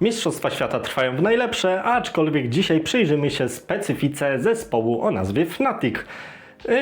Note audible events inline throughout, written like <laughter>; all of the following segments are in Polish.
Mistrzostwa świata trwają w najlepsze, aczkolwiek dzisiaj przyjrzymy się specyfice zespołu o nazwie Fnatic.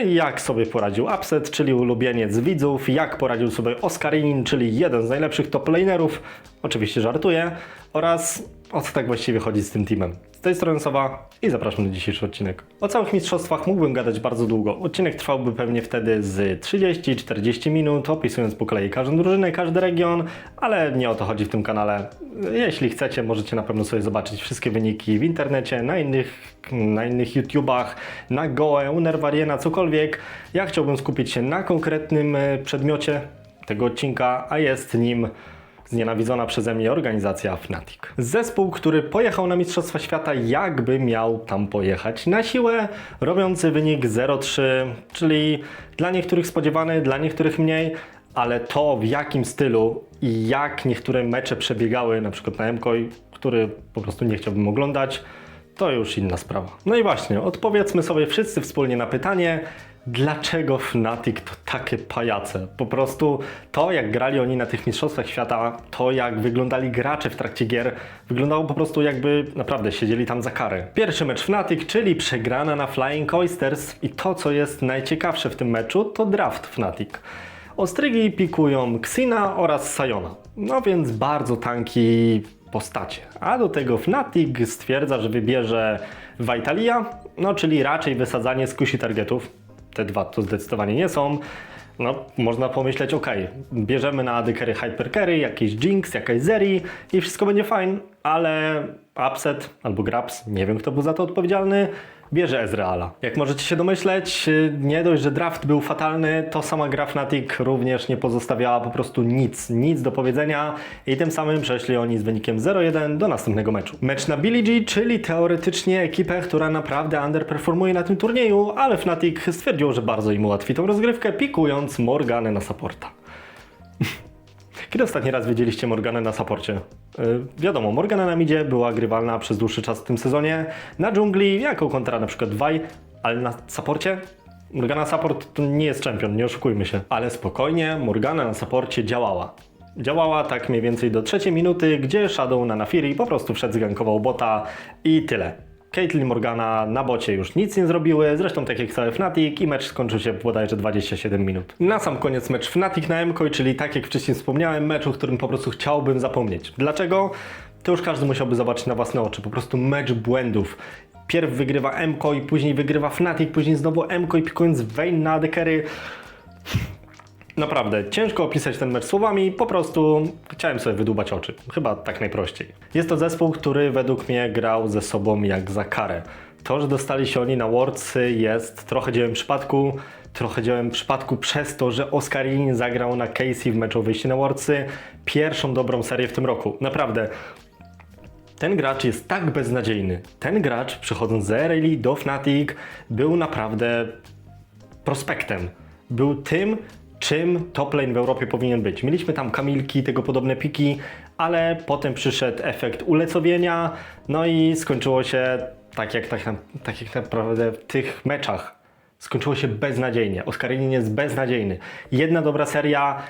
Jak sobie poradził Upset, czyli ulubieniec widzów, jak poradził sobie Oscarinin, czyli jeden z najlepszych top lanerów, oczywiście żartuję, oraz o co tak właściwie chodzi z tym teamem. Z tej strony Sowa i zapraszam na dzisiejszy odcinek. O całych mistrzostwach mógłbym gadać bardzo długo. Odcinek trwałby pewnie wtedy z 30-40 minut, opisując po kolei każdą drużynę, każdy region, ale nie o to chodzi w tym kanale. Jeśli chcecie, możecie na pewno sobie zobaczyć wszystkie wyniki w internecie, na innych, na innych YouTubach, na Goe, u Nerwariena, cokolwiek. Ja chciałbym skupić się na konkretnym e, przedmiocie tego odcinka, a jest nim znienawidzona przeze mnie organizacja Fnatic. Zespół, który pojechał na Mistrzostwa Świata, jakby miał tam pojechać na siłę, robiący wynik 0-3, czyli dla niektórych spodziewany, dla niektórych mniej, ale to w jakim stylu i jak niektóre mecze przebiegały, na przykład na MKOI, który po prostu nie chciałbym oglądać, to już inna sprawa. No i właśnie, odpowiedzmy sobie wszyscy wspólnie na pytanie, dlaczego Fnatic to takie pajace? Po prostu to, jak grali oni na tych mistrzostwach świata, to jak wyglądali gracze w trakcie gier, wyglądało po prostu jakby naprawdę siedzieli tam za karę. Pierwszy mecz Fnatic, czyli przegrana na Flying Oysters i to, co jest najciekawsze w tym meczu, to draft Fnatic. Ostrygi pikują Xina oraz Sayona. No więc bardzo tanki postacie. A do tego Fnatic stwierdza, że wybierze Vitalia, no czyli raczej wysadzanie z kusi targetów. Te dwa to zdecydowanie nie są. No, można pomyśleć, ok, bierzemy na AD carry Hyper Carry, jakieś Jinx, jakaś Zeri i wszystko będzie fajne, ale Upset albo Graps, nie wiem kto był za to odpowiedzialny, bierze Ezreala. Jak możecie się domyśleć, nie dość, że draft był fatalny, to sama gra Fnatic również nie pozostawiała po prostu nic, nic do powiedzenia i tym samym przeszli oni z wynikiem 0-1 do następnego meczu. Mecz na Billie G, czyli teoretycznie ekipę, która naprawdę underperformuje na tym turnieju, ale Fnatic stwierdził, że bardzo im ułatwi tą rozgrywkę, pikując Morganę na supporta. <laughs> Kiedy ostatni raz widzieliście Morganę na saporcie? Yy, wiadomo, Morgana na midzie była grywalna przez dłuższy czas w tym sezonie. Na dżungli, jako kontra na przykład Vaj, ale na saporcie? Morgana support to nie jest czempion, nie oszukujmy się. Ale spokojnie, Morgana na saporcie działała. Działała tak mniej więcej do trzeciej minuty, gdzie Shadow na Nafiri po prostu wszedł, zgankował bota i tyle. Caitlyn Morgana na bocie już nic nie zrobiły, zresztą tak jak cały Fnatic i mecz skończył się bodajże 27 minut. Na sam koniec mecz Fnatic na MKOI, czyli tak jak wcześniej wspomniałem, mecz, o którym po prostu chciałbym zapomnieć. Dlaczego? To już każdy musiałby zobaczyć na własne oczy, po prostu mecz błędów. Pierw wygrywa MKOI, później wygrywa Fnatic, później znowu MKOI pikując Vayne na adekery. Naprawdę, ciężko opisać ten mecz słowami, po prostu chciałem sobie wydłubać oczy. Chyba tak najprościej. Jest to zespół, który według mnie grał ze sobą jak za karę. To, że dostali się oni na Worldsy jest trochę dziełem przypadku, trochę dziełem przypadku przez to, że Oscarini zagrał na Casey w meczu wyjście na Worldsy pierwszą dobrą serię w tym roku. Naprawdę, ten gracz jest tak beznadziejny. Ten gracz, przychodząc z Early do Fnatic, był naprawdę prospektem. Był tym, czym top lane w Europie powinien być. Mieliśmy tam Kamilki, tego podobne piki, ale potem przyszedł efekt ulecowienia, no i skończyło się tak jak, tak, tak jak naprawdę w tych meczach. Skończyło się beznadziejnie. Oscarinin jest beznadziejny. Jedna dobra seria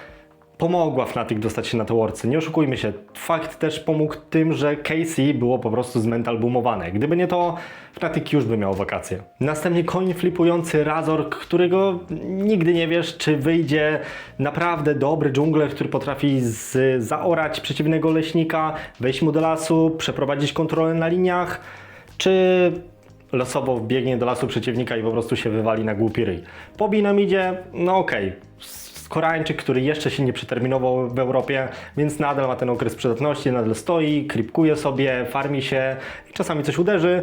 pomogła Fnatic dostać się na te Worldsy. Nie oszukujmy się, fakt też pomógł tym, że Casey było po prostu z mental boomowane. Gdyby nie to, Fnatic już by miał wakacje. Następnie coin flipujący Razor, którego nigdy nie wiesz, czy wyjdzie naprawdę dobry dżungler, który potrafi z, zaorać przeciwnego leśnika, wejść mu do lasu, przeprowadzić kontrolę na liniach, czy losowo wbiegnie do lasu przeciwnika i po prostu się wywali na głupi ryj. Pobij nam idzie, no okej. S- Koreańczyk, który jeszcze się nie przeterminował w Europie, więc nadal ma ten okres przydatności, nadal stoi, kripkuje sobie, farmi się i czasami coś uderzy.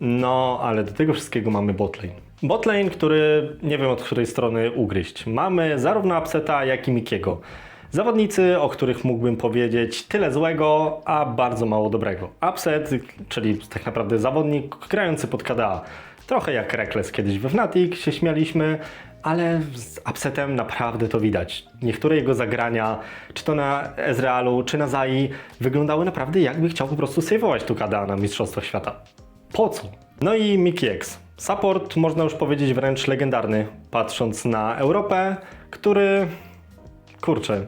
No, ale do tego wszystkiego mamy botlane. Botlane, który nie wiem od której strony ugryźć. Mamy zarówno Upseta, jak i Mikiego. Zawodnicy, o których mógłbym powiedzieć tyle złego, a bardzo mało dobrego. Upset, czyli tak naprawdę zawodnik grający pod KDA. Trochę jak Rekles kiedyś we Fnatic się śmialiśmy, ale z Upsetem naprawdę to widać. Niektóre jego zagrania, czy to na Ezrealu, czy na Zai, wyglądały naprawdę jakby chciał po prostu saveować tu KDA na Mistrzostwach Świata. Po co? No i Mickey X. Support można już powiedzieć wręcz legendarny, patrząc na Europę, który kurczę,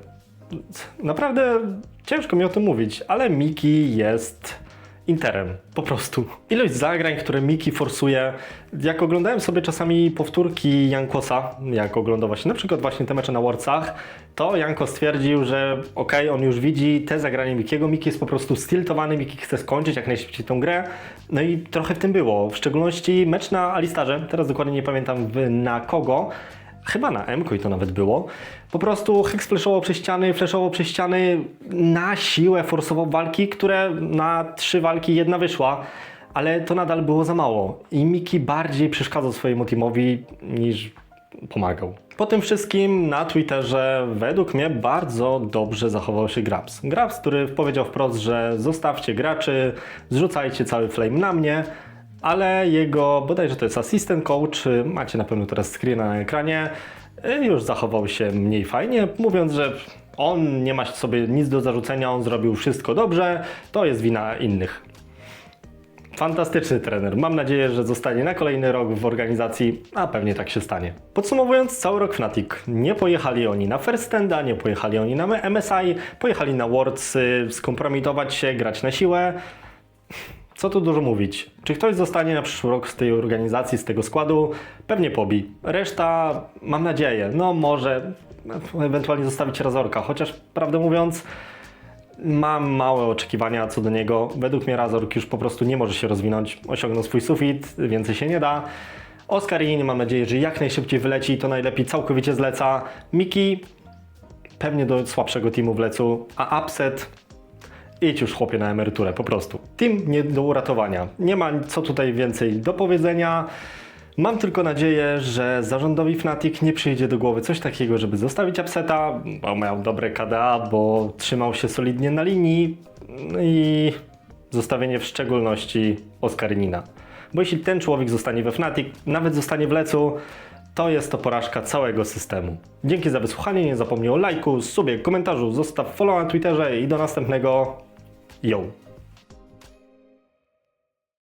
naprawdę Ciężko mi o tym mówić, ale Miki jest Interem, po prostu. Ilość zagrań, które Miki forsuje, jak oglądałem sobie czasami powtórki Jankosa, jak oglądał właśnie na przykład właśnie te mecze na Worldsach, to Janko stwierdził, że okej, on już widzi te zagranie Mikiego, Miki jest po prostu stiltowany, Miki chce skończyć jak najszybciej tą grę, no i trochę w tym było, w szczególności mecz na Alistarze, teraz dokładnie nie pamiętam na kogo, chyba na M i to nawet było. Po prostu Hex flashował przez ściany, flashował przez ściany, na siłę forsował walki, które na trzy walki jedna wyszła, ale to nadal było za mało. I Miki bardziej przeszkadzał swojemu teamowi niż pomagał. Po tym wszystkim na Twitterze według mnie bardzo dobrze zachował się Grabs. Grabs, który powiedział wprost, że zostawcie graczy, zrzucajcie cały flame na mnie, ale jego, bodajże to jest assistant coach, macie na pewno teraz screena na ekranie, y, już zachował się mniej fajnie, mówiąc, że on nie ma sobie nic do zarzucenia, on zrobił wszystko dobrze, to jest wina innych. Fantastyczny trener. Mam nadzieję, że zostanie na kolejny rok w organizacji, a pewnie tak się stanie. Podsumowując, cały rok Fnatic. Nie pojechali oni na First Standa, nie pojechali oni na MSI, pojechali na Worlds, y, skompromitować się, grać na siłę. Co tu dużo mówić? Czy ktoś zostanie na przyszły rok z tej organizacji, z tego składu? Pewnie Pobi. Reszta, mam nadzieję, no może ewentualnie zostawić Razorka, chociaż prawdę mówiąc, mam małe oczekiwania co do niego. Według mnie Razork już po prostu nie może się rozwinąć, osiągnął swój sufit, więcej się nie da. Oscar Yin, mam nadzieję, że jak najszybciej wyleci i to najlepiej całkowicie zleca. Miki pewnie do słabszego teamu wlecu, a Upset idź już chłopie na emeryturę, po prostu. Team nie do uratowania. Nie ma co tutaj więcej do powiedzenia. Mam tylko nadzieję, że zarządowi Fnatic nie przyjdzie do głowy coś takiego, żeby zostawić Upseta, bo miał dobre KDA, bo trzymał się solidnie na linii no i zostawienie w szczególności Oskarynina. Bo jeśli ten człowiek zostanie we Fnatic, nawet zostanie w Lecu, to jest to porażka całego systemu. Dzięki za wysłuchanie, nie zapomnij o lajku, subie, komentarzu, zostaw follow na Twitterze i do następnego. 有